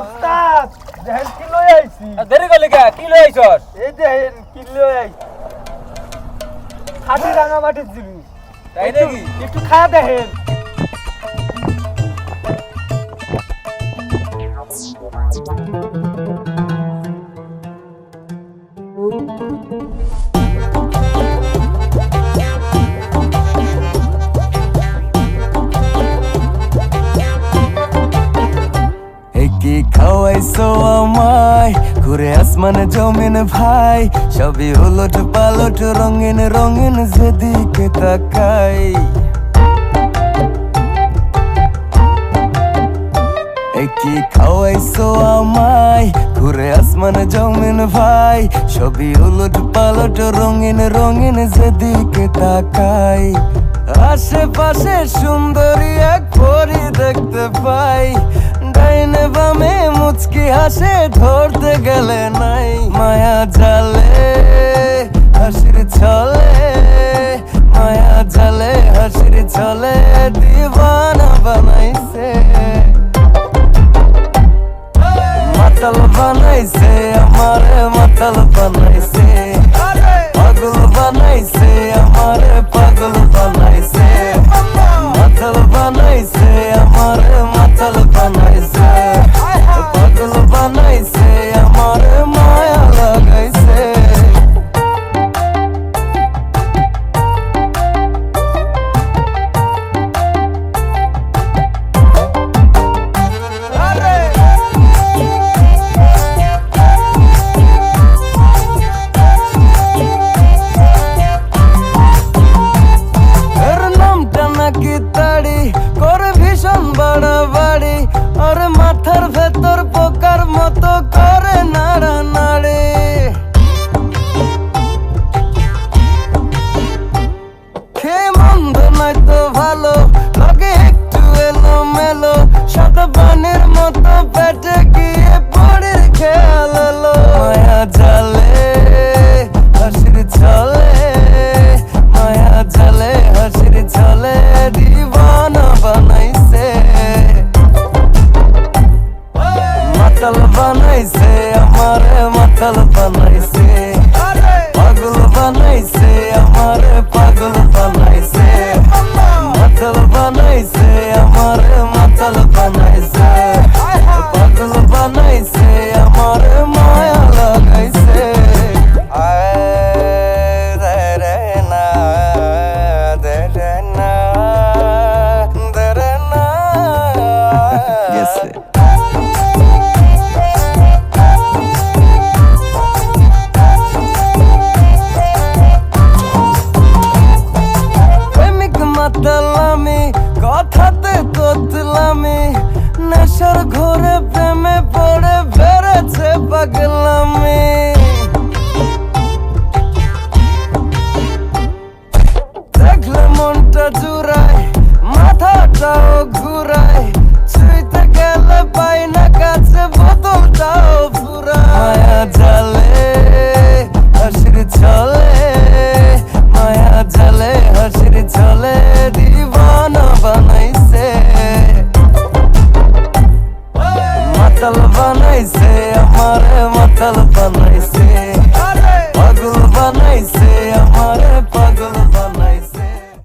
উস্তাদ দেখেন কি লই আইছি। দেরি করলি কে? কি লই আইছস? এই দেখেন কি লই আইছি। খাটি রাঙামাটির জিনিস। তাই নাকি? একটু খায়া দেখেন। কি ঘুরে আসমানে জমিন ভাই, সবই উলট পালট, রঙিন রঙিন যেদিকে তাকাই। কি খাওয়াইছো আমায়, ঘুরে আসমানে জমিন ভাই, সবই উলট পালট, রঙিন রঙিন যেদিকে তাকাই। আশেপাশে সুন্দরী এক পরি দেখতে পাই, ডাইনে বামে মুচকি হাসে মায়া জালে হাসির ছলে, মায়া জালে হাসির ছলে দিবানা বানাইছে। মাতাল বানাইছে, আমারে মাতাল বানাইছে। পাগল বানাইছে, আমারে পাগল বানাইছে। মাতাল বানাইছে, আমারে মাতাল বানাইছে। মাথার ভেতর পোকার মতো করে নাড়া মাতাল বানাইছে। পাগল বানাইছে আমারে পাগল বানাইছে। মাতাল বানাইছে আমারে মাতাল বানাইছে। পাগল বানাইছে আমারে মায়া লাগাইছে। Yes, sir. মাতালামি কথাতে তোতলামি নেশার ঘরে প্রেমে পড়ে বেড়েছে পাগলামি। fell upon myself.